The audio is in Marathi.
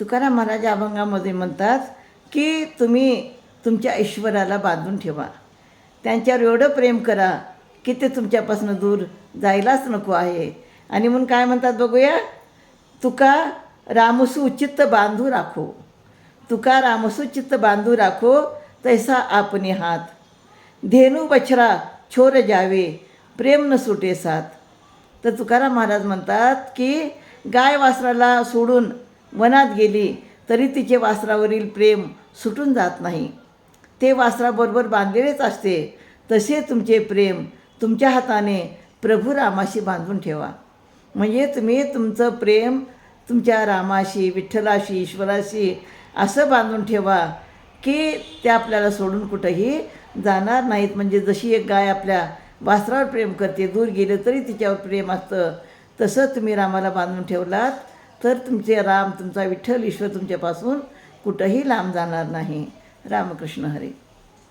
तुकाराम महाराज अभंगामध्ये म्हणतात की तुम्ही तुमच्या ईश्वराला बांधून ठेवा. त्यांच्यावर एवढं प्रेम करा की ते तुमच्यापासून दूर जायलाच नको आहे. आणि म्हणून काय म्हणतात बघूया? तुका रामसू चित्त बांधू राखो. तुका रामसू चित्त बांधू राखो तैसा आपणे हात धेनू बछरा छोर जावे प्रेम न सुटे साथ. तर तुकाराम महाराज म्हणतात की गाय वासराला सोडून वनात गेली तरी तिचे वासरावरील प्रेम सुटून जात नाही. ते वासराबरोबर बांधलेलेच असते. तसे तुमचे प्रेम तुमच्या हाताने प्रभू रामाशी बांधून ठेवा. म्हणजे तुम्ही तुमचं प्रेम तुमच्या रामाशी विठ्ठलाशी ईश्वराशी असं बांधून ठेवा की ते आपल्याला सोडून कुठंही जाणार नाहीत. म्हणजे जशी एक गाय आपल्या वासरावर प्रेम करते दूर गेलं तरी तिच्यावर प्रेम असतं. तसं तुम्ही रामाला बांधून ठेवलात. तर तुमचे राम तुमचा विठ्ठल ईश्वर तुमच्यापासून कुठंही लांब जाणार नाही. रामकृष्ण हरी.